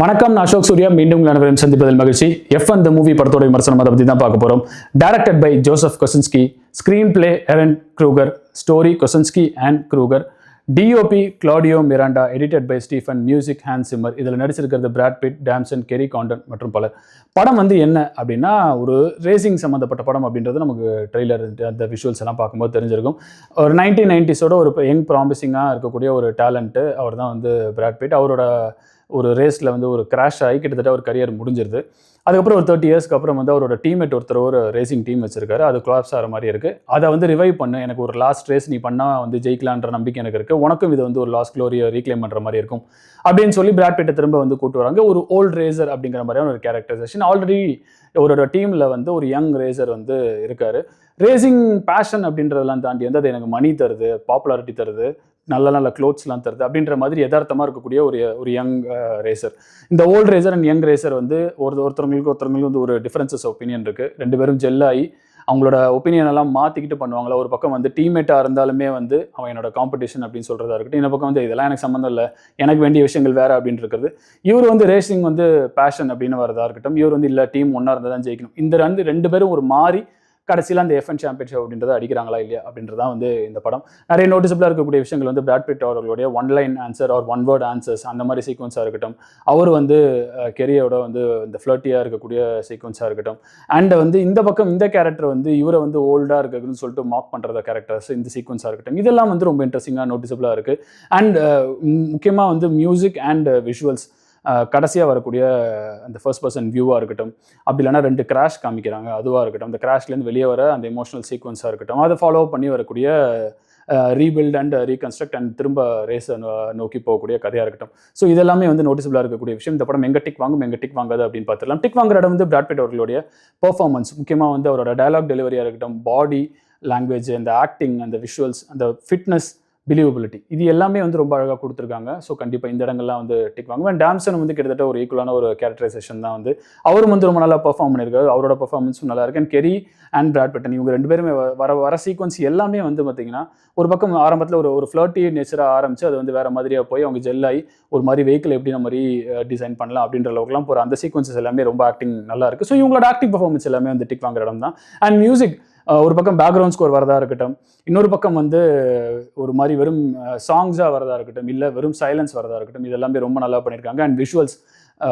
வணக்கம் நான் அசோக் சூர்யா. மீண்டும் அனைவரும் சந்திப்பதில் மகிழ்ச்சி. எஃப் அந்த மூவி படத்தோட விமர்சனம் அதை பற்றி தான் பார்க்க போகிறோம் directed by Joseph Kosinski screenplay Ehren Kruger story Kosinski and Kruger DOP Claudio Miranda edited by Stephen music Hans Zimmer இதில் நடிச்சிருக்கிறது Brad Pitt Damson Kerry Condon மற்றும் பலர். படம் வந்து என்ன அப்படின்னா ஒரு ரேசிங் சம்மந்தப்பட்ட படம் அப்படின்றது நமக்கு ட்ரெய்லர் அந்த விஷுவல்ஸ் எல்லாம் பார்க்கும்போது தெரிஞ்சிருக்கும். ஒரு நைன்டீன் நைன்டிஸோட ஒரு யங் ப்ராமிசிங்காக இருக்கக்கூடிய ஒரு டேலண்ட்டு அவர் தான் வந்து பிராட் பிட் அவரோட ஒரு ரேஸில் வந்து ஒரு கிராஷ் ஆகி கிட்டத்தட்ட ஒரு கரியர் முடிஞ்சிருது. அதுக்கப்புறம் ஒரு தேர்ட்டி இயர்ஸ்க்கு அப்புறம் வந்து அவரோட டீம்மேட் ஒருத்தர் ஒரு ரேசிங் டீம் வச்சிருக்காரு. அது கொலாப்ஸ் ஆகிற மாதிரி இருக்குது அதை வந்து ரிவைவ் பண்ணு. எனக்கு ஒரு லாஸ்ட் ரேஸ் நீ பண்ணால் வந்து ஜெயிக்கலான்ற நம்பிக்கை எனக்கு இருக்குது உனக்கும் இது வந்து ஒரு லாஸ்ட் க்ளோரியை ரீக்ளைம் பண்ணுற மாதிரி இருக்கும். அப்படின்னு சொல்லி பிராட்பேட்டை திரும்ப வந்து கூட்டு வராங்க. ஒரு ஓல்ட் ரேசர் அப்படிங்கிற மாதிரியான ஒரு கேரக்டரைசேஷன் ஆல்ரெடி அவரோட டீமில் வந்து ஒரு யங் ரேசர் வந்து இருக்கார். ரேசிங் பேஷன் அப்படின்றதெல்லாம் தாண்டி வந்து அது எனக்கு மணி தருது பாப்புலாரிட்டி தருது. நல்ல நல்ல க்ளோத்ஸ்லாம் தருது அப்படின்ற மாதிரி யதார்த்தமாக இருக்கக்கூடிய ஒரு ஒரு யங் ரேசர் இந்த old racer and young racer வந்து ஒரு ஒருத்தவங்களுக்கு ஒருத்தவங்களுக்கு வந்து ஒரு டிஃப்ரென்சஸ் ஒப்பீனியன் இருக்குது ரெண்டு பேரும் ஜெல்லாகி அவங்களோட ஒப்பீனியன் எல்லாம் மாற்றிக்கிட்டு பண்ணுவாங்களா? ஒரு பக்கம் வந்து டீம்மேட்டாக இருந்தாலுமே வந்து அவன் என்னோட காம்படிஷன் அப்படின்னு சொல்கிறதா இருக்கட்டும். இந்த பக்கம் வந்து இதெல்லாம் எனக்கு சம்மந்தம் இல்லை. எனக்கு வேண்டிய விஷயங்கள் வேறு அப்படின்னு இருக்கிறது. இவர் வந்து ரேசிங் வந்து பேஷன் அப்படின்னு வரதா இருக்கட்டும். இவர் வந்து இல்லை டீம் ஒன்றா இருந்தால் தான் ஜெயிக்கணும். இந்த ரெண்டு ரெண்டு பேரும் ஒரு மாறி கடைசியில் அந்த எஃப்என் சாம்பியன்ஷிப் அப்படின்றத அடிக்கிறாங்களா இல்லையா அப்படின்றது தான் வந்து இந்த படம். நிறைய நோட்டிசபிளாக இருக்கக்கூடிய விஷயங்கள் வந்து பிராட் பிட் அவர்களுடைய one line answer or one word answers அந்த மாதிரி சீக்வன்ஸாக இருக்கட்டும். அவர் வந்து கெரியோட வந்து இந்த ஃப்ளர்ட்டியாக இருக்கக்கூடிய சீக்வன்ஸாக இருக்கட்டும். அண்ட் வந்து இந்த பக்கம் இந்த கேரக்டர் வந்து இவரை வந்து ஓல்டாக இருக்குதுன்னு சொல்லிட்டு மாக் பண்ணுறத கேரக்டர்ஸ் இந்த சீக்வன்ஸாக இருக்கட்டும். இதெல்லாம் வந்து ரொம்ப இன்ட்ரெஸ்டிங்காக நோட்டிசபிளாக இருக்குது அண்ட் முக்கியமாக வந்து மியூசிக் அண்ட் விஷுவல்ஸ் கடைசியாக வரக்கூடிய அந்த ஃபர்ஸ்ட் பர்சன் வியூவாக இருக்கட்டும். அப்படி இல்லைனா ரெண்டு கிராஷ் காமிக்கிறாங்க. அதுவாக இருக்கட்டும். அந்த கிராஷ்லேருந்து வெளியே வர அந்த எமோஷனல் சீக்வன்ஸாக இருக்கட்டும். அதை ஃபாலோ பண்ணி வரக்கூடிய ரீபில்ட் அண்ட் ரீகன்ஸ்ட்ரக்ட் அண்ட் திரும்ப ரேஸை நோக்கி போகக்கூடிய கதையாக இருக்கட்டும். ஸோ இதெல்லாமே வந்து நோட்டிசபிளாக இருக்கக்கூடிய விஷயம். இந்த படம் எங்கே டிக் வாங்கும் எங்கே டிக் வாங்காது அப்படின்னு பார்த்துலாம் டிக் வாங்குற இடம் வந்து பிராட்பேட் அவர்களுடைய பர்ஃபார்மன்ஸ் முக்கியமாக வந்து அவரோட டயலாக் டெலிவரியாக இருக்கட்டும். பாடி லாங்குவேஜ் அந்த ஆக்டிங் அந்த விஷுவல்ஸ் அந்த ஃபிட்னஸ் பிலீவபிலிட்டி இது எல்லாமே வந்து ரொம்ப அழகாக கொடுத்துருக்காங்க. ஸோ கண்டிப்பாக இந்த இடங்கள்லாம் வந்து டிக் வாங்குவேன் டேம்சன் வந்து கிட்டத்தட்ட ஒரு ஈக்குவலான ஒரு கேரக்டரைசேஷன் தான் வந்து அவரும் வந்து ரொம்ப நல்லா பர்ஃபார்ம் பண்ணியிருக்காரு. அவரோட பர்ஃபார்மன்ஸும் நல்லா இருக்கு. And Kerry and Brad button இவங்க ரெண்டு பேருமே வர வர சீக்வன்ஸ் எல்லாமே வந்து பார்த்தீங்கன்னா ஒரு பக்கம் ஆரம்பத்தில் ஒரு ஒரு ஃப்ளர்ட்டி நேச்சராக ஆரம்பிச்சு அது வந்து வேறு மாதிரியாக போய் அவங்க ஜெல்லாகி ஒரு மாதிரி வெஹிக்கிள் எப்படி நம்ம மாதிரி டிசைன் பண்ணலாம் அப்படின்ற அளவுக்குலாம் போகிற அந்த சீக்வன்சஸ் எல்லாமே ரொம்ப ஆக்டிங் நல்லா இருக்குது ஸோ இவங்களோட ஆக்டிங் பர்ஃபார்மன்ஸ் எல்லாமே வந்து டிக் வாங்குற இடம் தான். அண்ட் மியூசிக் ஒரு பக்கம் பேக்ரவுண்ட் ஸ்கோர் வரதா இருக்கட்டும் இன்னொரு பக்கம் வந்து ஒரு மாதிரி வெறும் சாங்ஸாக வரதா இருக்கட்டும் இல்லை வெறும் சைலன்ஸ் வரதா இருக்கட்டும் இதெல்லாமே ரொம்ப நல்லா பண்ணியிருக்காங்க அண்ட் விஷுவல்ஸ்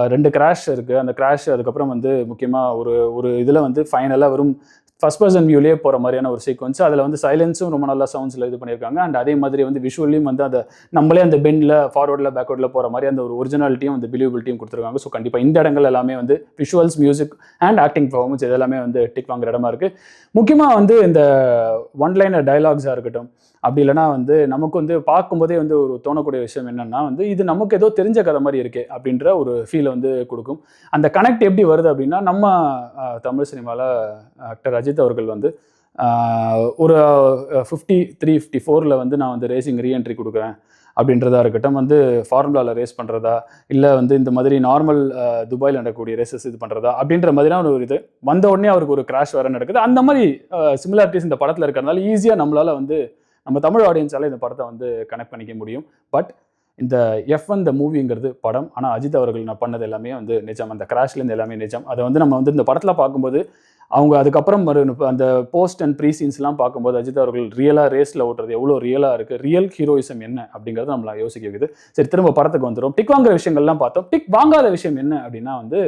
ரெண்டு கிராஷ் இருக்குது அந்த கிராஷ் அதுக்கப்புறம் வந்து முக்கியமாக ஒரு ஒரு இதில் வந்து ஃபைனலாக வெறும் ஃபஸ்ட் பர்சன் வியூலேயே போகிற மாதிரியான ஒரு சீக்வன்ஸ் அதில் வந்து சைலன்ஸும் ரொம்ப நல்லா சவுண்ட்ஸில் இது பண்ணியிருக்காங்க. அண்ட் அதே மாதிரி வந்து விஷுவலையும் வந்து அந்த நம்மளே அந்த பெண்டில் ஃபார்வர்டில் பேக்வர்டில் போகிற மாதிரி அந்த ஒரு ஒரிஜினாலிட்டியும் அந்த பிலியபிலிட்டியும் கொடுத்துருக்காங்க. ஸோ கண்டிப்பாக இந்த இடங்கள் எல்லாமே வந்து visuals music and acting performance இதெல்லாமே வந்து டிக் வாங்குற இடமா இருக்குது முக்கியமாக வந்து இந்த ஒன் லைனர் டைலாக்ஸாக இருக்கட்டும் அப்படி இல்லைனா வந்து நமக்கு வந்து பார்க்கும்போதே வந்து ஒரு தோணக்கூடிய விஷயம் என்னென்னா வந்து இது நமக்கு ஏதோ தெரிஞ்ச கதை மாதிரி இருக்கே அப்படின்ற ஒரு ஃபீலை வந்து கொடுக்கும். அந்த கனெக்ட் எப்படி வருது அப்படின்னா நம்ம தமிழ் சினிமாவில் ஆக்டர் அஜித் அவர்கள் வந்து ஒரு ஃபிஃப்டி த்ரீ ஃபிஃப்டி ஃபோரில் வந்து நான் வந்து ரேசிங் ரீஎன்ட்ரி கொடுக்குறேன் அப்படின்றதா இருக்கட்டும் வந்து ஃபார்முலாவில் ரேஸ் பண்ணுறதா இல்லை வந்து இந்த மாதிரி நார்மல் துபாயில் நடக்கக்கூடிய ரேசஸ் இது பண்ணுறதா அப்படின்ற மாதிரியான ஒரு இது வந்த உடனே அவருக்கு ஒரு கிராஷ் வேறு நடக்குது. அந்த மாதிரி சிமிலாரிட்டிஸ் இந்த படத்தில் இருக்கிறதுனால ஈஸியாக நம்மளால் வந்து நம்ம தமிழ் ஆடியன்ஸால் இந்த படத்தை வந்து கனெக்ட் பண்ணிக்க முடியும். பட் இந்த எஃப் அந்த மூவிங்கிறது படம். ஆனால் அஜித் அவர்கள் நான் பண்ணது எல்லாமே வந்து நிஜம். அந்த கிராஷ்லேருந்து எல்லாமே நிஜம். அதை வந்து நம்ம வந்து இந்த படத்தில் பார்க்கும்போது அவங்க அதுக்கப்புறம் ஒரு அந்த போஸ்ட் அண்ட் ப்ரீ சீன்ஸ்லாம் பார்க்கும்போது அஜித் அவர்கள் ரியலாக ரேஸில் ஓட்டுறது எவ்வளோ ரியலாக இருக்குது ரியல் ஹீரோயிசம் என்ன? அப்படிங்கிறது நம்மளை யோசிக்க வைக்குது. சரி திரும்ப படத்துக்கு வந்துடும் டிக் வாங்குற விஷயங்கள்லாம் பார்த்தோம். டிக் வாங்காத விஷயம் என்ன அப்படின்னா வந்து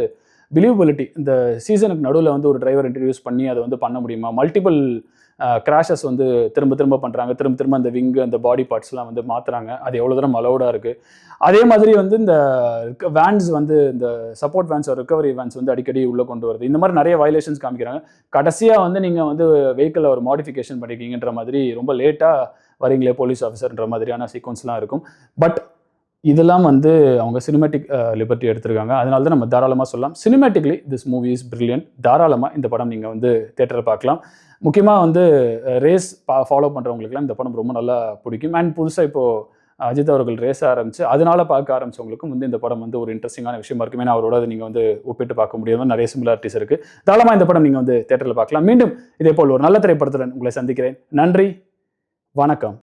பிலீவபிலிட்டி இந்த சீசனுக்கு நடுவில் வந்து ஒரு டிரைவர் இன்ட்ரடியூஸ் பண்ணி அதை வந்து பண்ண முடியுமா? மல்டிபிள் கிராஷஸ் வந்து திரும்ப திரும்ப பண்ணுறாங்க திரும்ப திரும்ப அந்த விங்கு அந்த பாடி பார்ட்ஸ்லாம் வந்து மாற்றுறாங்க அது எவ்வளோ தூரம் அலௌடாக இருக்குது அதே மாதிரி வந்து இந்த வேன்ஸ் வந்து இந்த சப்போர்ட் வேன்ஸ் ரிகவரி வேன்ஸ் வந்து அடிக்கடி உள்ளே கொண்டு வருது. இந்த மாதிரி நிறைய வயலேஷன்ஸ் காமிக்கிறாங்க. கடைசியாக வந்து நீங்கள் வந்து வெஹிக்கிளை ஒரு மாடிஃபிகேஷன் பண்ணிருக்கீங்கன்ற மாதிரி ரொம்ப லேட்டாக வரீங்களே போலீஸ் ஆஃபீஸர்ன்ற மாதிரியான சீக்வன்ஸ்லாம் இருக்கும். பட் இதெல்லாம் வந்து அவங்க சினிமேட்டிக் லிபர்ட்டி எடுத்திருக்காங்க. அதனால தான் நம்ம தாராளமாக சொல்லலாம். Cinematically this movie is brilliant தாராளமாக இந்த படம் நீங்கள் வந்து தேட்டரில் பார்க்கலாம். முக்கியமாக வந்து ரேஸ் பா ஃபாலோ பண்ணுறவங்களுக்குலாம் இந்த படம் ரொம்ப நல்லா பிடிக்கும். அண்ட் புதுசாக இப்போது அஜித் அவர்கள் ரேஸ் ஆரம்பிச்சு அதனால் பார்க்க ஆரம்பிச்சவங்களுக்கும் வந்து இந்த படம் வந்து ஒரு இன்ட்ரெஸ்டிங்கான விஷயமா இருக்கும். ஏன்னா அவரோட நீங்கள் வந்து ஒப்பிட்டு பார்க்க முடியாத நிறைய சிமிலாரிட்டிஸ் இருக்குது தாராளமாக இந்த படம் நீங்கள் வந்து தேட்டரில் பார்க்கலாம். மீண்டும் இதே போல் ஒரு நல்ல திரைப்படத்துடன் உங்களை சந்திக்கிறேன். நன்றி. வணக்கம்.